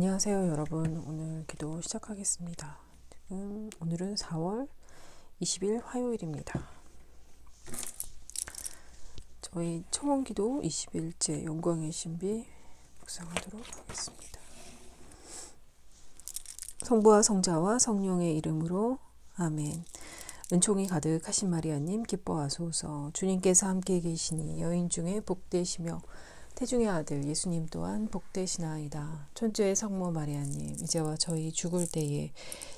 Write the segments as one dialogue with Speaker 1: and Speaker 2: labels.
Speaker 1: 안녕하세요 여러분. 오늘 기도 시작하겠습니다. 지금 오늘은 4월 20일 화요일입니다. 저희 청원 기도 21제 영광의 신비 묵상하도록 하겠습니다. 성부와 성자와 성령의 이름으로 아멘. 은총이 가득하신 마리아님 기뻐하소서. 주님께서 함께 계시니 여인 중에 복되시며 태중의 아들 예수님 또한 복되시나이다. 천주의 성모 마리아님 이제와 저희 죽을 때에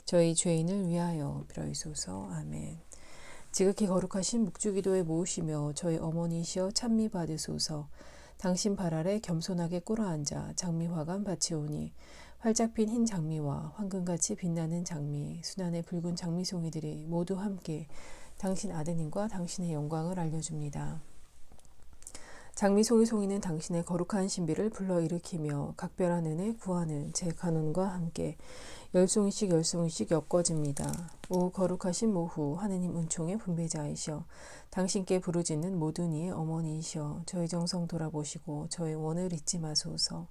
Speaker 1: 저희 죄인을 위하여 빌어이소서. 아멘. 지극히 거룩하신 묵주기도에 모으시며 저희 어머니시여 찬미 받으소서. 당신 발 아래 겸손하게 꿇어앉아 장미화관 바치오니 활짝 핀 흰 장미와 황금같이 빛나는 장미, 순환의 붉은 장미송이들이 모두 함께 당신 아드님과 당신의 영광을 알려줍니다. 장미송이 송이는 당신의 거룩한 신비를 불러일으키며 각별한 은혜 구하는 제 간운과 함께 열송이씩 열송이씩 엮어집니다. 오 거룩하신 모후 하느님 은총의 분배자이셔. 당신께 부르짖는 모든 이의 어머니이셔. 저희 정성 돌아보시고 저의 원을 잊지 마소서.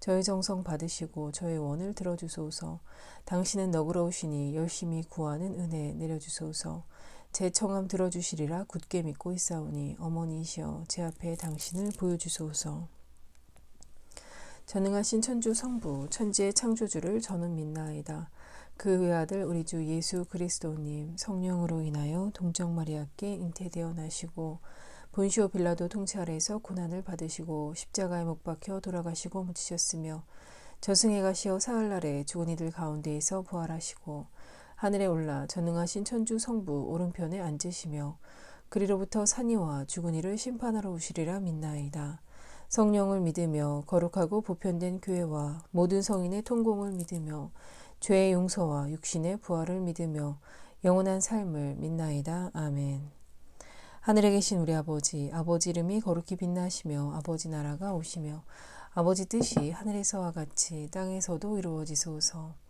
Speaker 1: 저의 정성 받으시고 저의 원을 들어주소서. 당신은 너그러우시니 열심히 구하는 은혜 내려주소서 제 청함 들어주시리라 굳게 믿고 있사오니 어머니이시여 제 앞에 당신을 보여주소서. 전능하신 천주 성부 천지의 창조주를 저는 믿나이다. 그 외아들 우리 주 예수 그리스도님 성령으로 인하여 동정 마리아께 잉태되어 나시고 본시오 빌라도 통치 아래에서 고난을 받으시고 십자가에 못 박혀 돌아가시고 묻히셨으며 저승에 가시어 사흘 날에 죽은 이들 가운데에서 부활하시고 하늘에 올라 전능하신 천주 성부 오른편에 앉으시며 그리로부터 산이와 죽은 이를 심판하러 오시리라 믿나이다. 성령을 믿으며 거룩하고 보편된 교회와 모든 성인의 통공을 믿으며 죄의 용서와 육신의 부활을 믿으며 영원한 삶을 믿나이다. 아멘. 하늘에 계신 우리 아버지, 아버지 이름이 거룩히 빛나시며 아버지 나라가 오시며 아버지 뜻이 하늘에서와 같이 땅에서도 이루어지소서.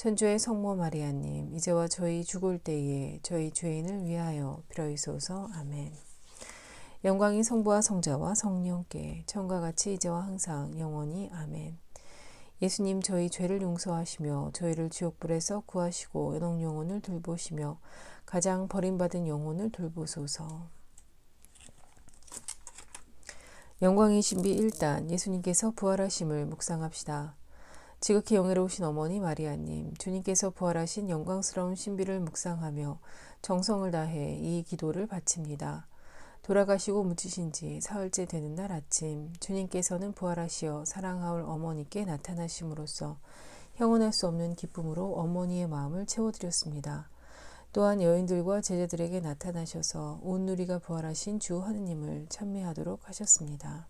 Speaker 1: 천주의 성모 마리아님, 이제와 저희 죽을 때에 저희 죄인을 위하여 빌어이소서. 아멘. 영광이 성부와 성자와 성령께 처음과 같이 이제와 항상 영원히 아멘. 예수님 저희 죄를 용서하시며 저희를 지옥불에서 구하시고 연옥 영혼을 돌보시며 가장 버림받은 영혼을 돌보소서. 영광의 신비 1단 예수님께서 부활하심을 묵상합시다. 지극히 영예로우신 어머니 마리아님, 주님께서 부활하신 영광스러운 신비를 묵상하며 정성을 다해 이 기도를 바칩니다. 돌아가시고 묻히신 지 사흘째 되는 날 아침, 주님께서는 부활하시어 사랑하올 어머니께 나타나심으로써 형언할 수 없는 기쁨으로 어머니의 마음을 채워드렸습니다. 또한 여인들과 제자들에게 나타나셔서 온 누리가 부활하신 주 하느님을 찬미하도록 하셨습니다.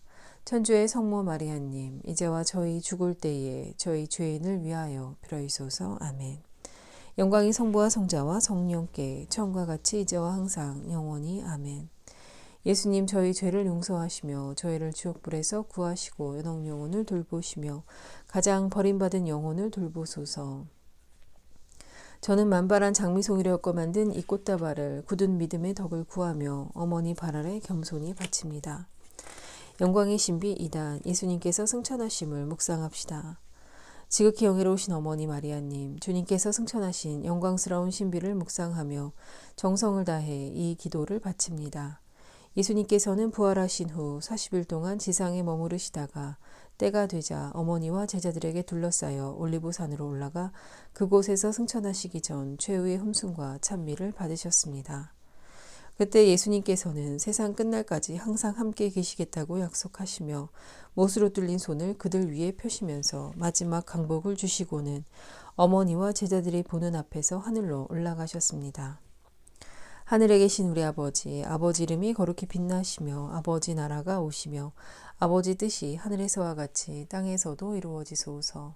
Speaker 1: 천주의 성모 마리아님 이제와 저희 죽을 때에 저희 죄인을 위하여 빌어주소서 아멘. 영광이 성부와 성자와 성령께 처음과 같이 이제와 항상 영원히 아멘. 예수님 저희 죄를 용서하시며 저희를 지옥불에서 구하시고 연옥 영혼을 돌보시며 가장 버림받은 영혼을 돌보소서. 저는 만발한 장미송이를 만든 이 꽃다발을 굳은 믿음의 덕을 구하며 어머니 발 아래 겸손히 바칩니다. 영광의 신비 2단 예수님께서 승천하심을 묵상합시다. 지극히 영예로우신 어머니 마리아님, 주님께서 승천하신 영광스러운 신비를 묵상하며 정성을 다해 이 기도를 바칩니다. 예수님께서는 부활하신 후 40일 동안 지상에 머무르시다가 때가 되자 어머니와 제자들에게 둘러싸여 올리브산으로 올라가 그곳에서 승천하시기 전 최후의 흠숭과 찬미를 받으셨습니다. 그때 예수님께서는 세상 끝날까지 항상 함께 계시겠다고 약속하시며 못으로 뚫린 손을 그들 위에 펴시면서 마지막 강복을 주시고는 어머니와 제자들이 보는 앞에서 하늘로 올라가셨습니다. 하늘에 계신 우리 아버지, 아버지 이름이 거룩히 빛나시며 아버지 나라가 오시며 아버지 뜻이 하늘에서와 같이 땅에서도 이루어지소서.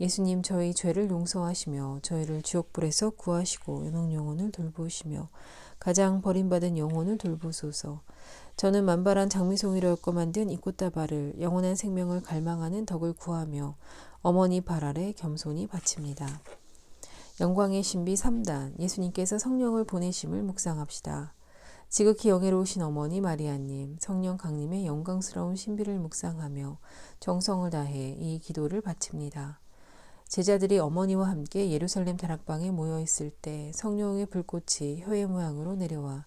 Speaker 1: 예수님 저희 죄를 용서하시며 저희를 지옥불에서 구하시고 연옥 영혼을 돌보시며 가장 버림받은 영혼을 돌보소서. 저는 만발한 장미송이를 얻고 만든 이 꽃다발을 영원한 생명을 갈망하는 덕을 구하며 어머니 발 아래 겸손히 바칩니다. 영광의 신비 3단 예수님께서 성령을 보내심을 묵상합시다. 지극히 영예로우신 어머니 마리아님, 성령 강림의 영광스러운 신비를 묵상하며 정성을 다해 이 기도를 바칩니다. 제자들이 어머니와 함께 예루살렘 다락방에 모여 있을 때 성령의 불꽃이 혀의 모양으로 내려와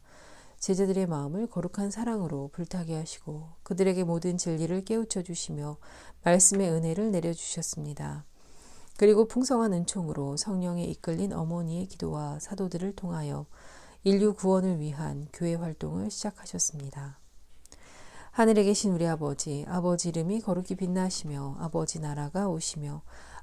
Speaker 1: 제자들의 마음을 거룩한 사랑으로 불타게 하시고 그들에게 모든 진리를 깨우쳐 주시며 말씀의 은혜를 내려 주셨습니다. 그리고 풍성한 은총으로 성령에 이끌린 어머니의 기도와 사도들을 통하여 인류 구원을 위한 교회 활동을 시작하셨습니다. 하늘에 계신 우리 아버지, 아버지 이름이 거룩히 빛나시며 아버지 나라가 오시며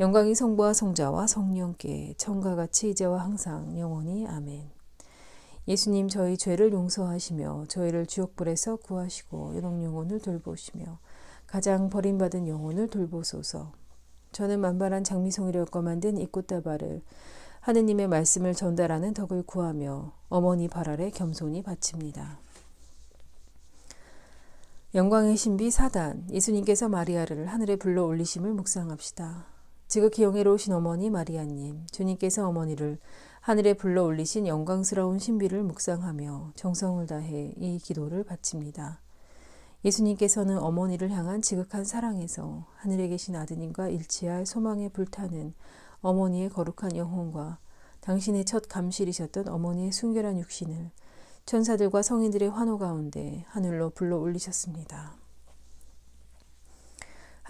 Speaker 1: 영광이 성부와 성자와 성령께 천과 같이 이제와 항상 영원히 아멘. 예수님 저희 죄를 용서하시며 저희를 지옥불에서 구하시고 연옥 영혼을 돌보시며 가장 버림받은 영혼을 돌보소서. 저는 만발한 장미송이를 엮어 만든 이 꽃다발을 하느님의 말씀을 전달하는 덕을 구하며 어머니 발 아래 겸손히 바칩니다. 영광의 신비 사단 예수님께서 마리아를 하늘에 불러 올리심을 묵상합시다. 지극히 영예로우신 어머니 마리아님 주님께서 어머니를 하늘에 불러 올리신 영광스러운 신비를 묵상하며 정성을 다해 이 기도를 바칩니다. 예수님께서는 어머니를 향한 지극한 사랑에서 하늘에 계신 아드님과 일치할 소망에 불타는 어머니의 거룩한 영혼과 당신의 첫 감실이셨던 어머니의 순결한 육신을 천사들과 성인들의 환호 가운데 하늘로 불러 올리셨습니다.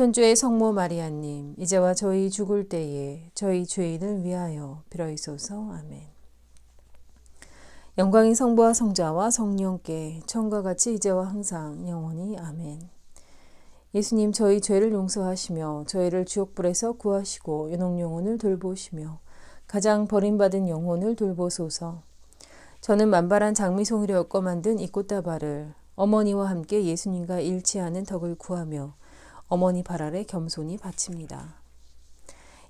Speaker 1: 천주의 성모 마리아님 이제와 저희 죽을 때에 저희 죄인을 위하여 빌어이소서 아멘. 영광이 성부와 성자와 성령께 처음과 같이 이제와 항상 영원히 아멘. 예수님 저희 죄를 용서하시며 저희를 지옥불에서 구하시고 연옥 영혼을 돌보시며 가장 버림받은 영혼을 돌보소서. 저는 만발한 장미송이를 엮어 만든 이 꽃다발을 어머니와 함께 예수님과 일치하는 덕을 구하며 어머니 발 아래 겸손히 바칩니다.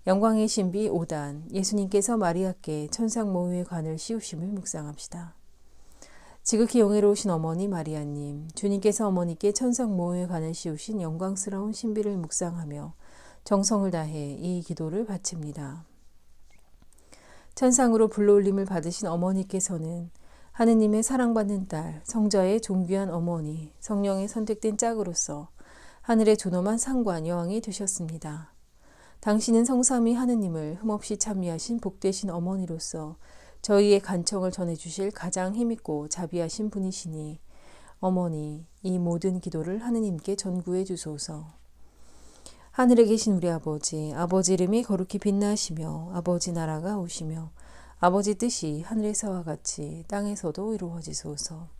Speaker 1: 영광의 신비 5단 예수님께서 마리아께 천상 모유의 관을 씌우심을 묵상합시다. 지극히 영예로우신 어머니 마리아님, 주님께서 어머니께 천상 모유의 관을 씌우신 영광스러운 신비를 묵상하며 정성을 다해 이 기도를 바칩니다. 천상으로 불러올림을 받으신 어머니께서는 하느님의 사랑받는 딸, 성자의 존귀한 어머니, 성령의 선택된 짝으로서 하늘의 존엄한 상관 여왕이 되셨습니다. 당신은 성삼위 하느님을 흠없이 찬미하신 복되신 어머니로서 저희의 간청을 전해주실 가장 힘있고 자비하신 분이시니 어머니 이 모든 기도를 하느님께 전구해 주소서. 하늘에 계신 우리 아버지, 아버지 이름이 거룩히 빛나시며 아버지 나라가 오시며 아버지 뜻이 하늘에서와 같이 땅에서도 이루어지소서.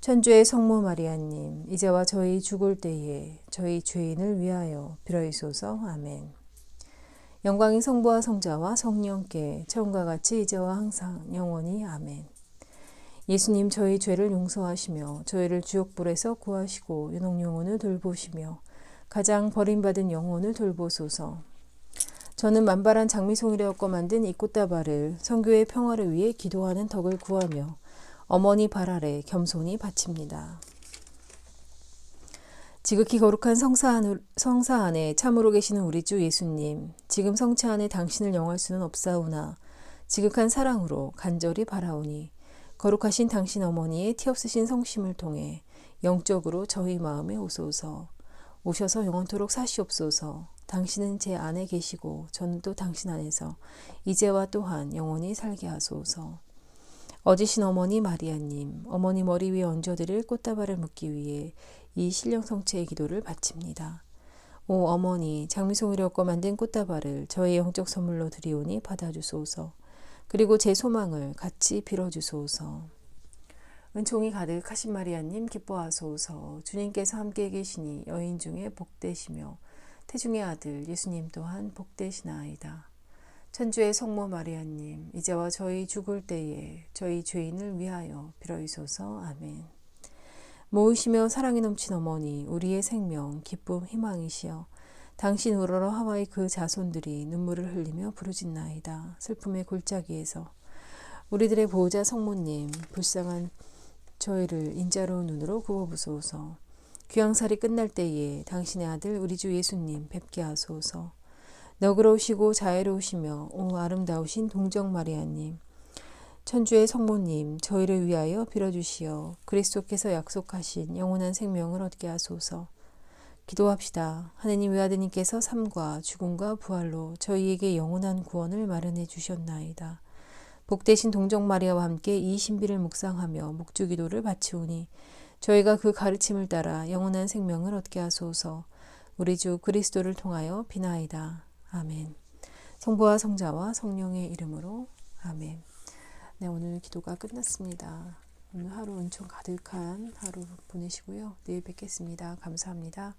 Speaker 1: 천주의 성모 마리아님, 이제와 저희 죽을 때에 저희 죄인을 위하여 빌어이소서. 아멘. 영광이 성부와 성자와 성령께 처음과 같이 이제와 항상 영원히 아멘. 예수님 저희 죄를 용서하시며 저희를 주역불에서 구하시고 유농 영혼을 돌보시며 가장 버림받은 영혼을 돌보소서. 저는 만발한 장미송이를 엮어 만든 이 꽃다발을 성교의 평화를 위해 기도하는 덕을 구하며 어머니 발 아래 겸손히 바칩니다. 지극히 거룩한 성사, 안, 성사 안에 참으로 계시는 우리 주 예수님, 지금 성체 안에 당신을 영할 수는 없사오나 지극한 사랑으로 간절히 바라오니 거룩하신 당신 어머니의 티 없으신 성심을 통해 영적으로 저희 마음에 오소서. 오셔서 영원토록 사시옵소서. 당신은 제 안에 계시고 저는 또 당신 안에서 이제와 또한 영원히 살게 하소서 어지신 어머니 마리아님 어머니 머리 위에 얹어드릴 꽃다발을 묻기 위해 이 신령 성체의 기도를 바칩니다. 오 어머니 장미송이를 엮어 만든 꽃다발을 저의 영적 선물로 드리오니 받아주소서. 그리고 제 소망을 같이 빌어주소서. 은총이 가득하신 마리아님 기뻐하소서. 주님께서 함께 계시니 여인 중에 복되시며 태중의 아들 예수님 또한 복되시나이다. 천주의 성모 마리아님 이제와 저희 죽을 때에 저희 죄인을 위하여 빌어주소서. 아멘. 모으시며 사랑이 넘친 어머니 우리의 생명 기쁨 희망이시여 당신 우러러 하와이 그 자손들이 눈물을 흘리며 부르짖나이다. 슬픔의 골짜기에서 우리들의 보호자 성모님 불쌍한 저희를 인자로운 눈으로 구워부소서. 귀양살이 끝날 때에 당신의 아들 우리 주 예수님 뵙게 하소서. 너그러우시고 자애로우시며 오 아름다우신 동정 마리아님 천주의 성모님 저희를 위하여 빌어주시어 그리스도께서 약속하신 영원한 생명을 얻게 하소서. 기도합시다. 하느님 외아드님께서 삶과 죽음과 부활로 저희에게 영원한 구원을 마련해 주셨나이다. 복되신 동정 마리아와 함께 이 신비를 묵상하며 목주 기도를 바치오니 저희가 그 가르침을 따라 영원한 생명을 얻게 하소서. 우리 주 그리스도를 통하여 비나이다. 아멘. 성부와 성자와 성령의 이름으로 아멘. 네, 오늘 기도가 끝났습니다. 오늘 하루 은총 가득한 하루 보내시고요. 내일 뵙겠습니다. 감사합니다.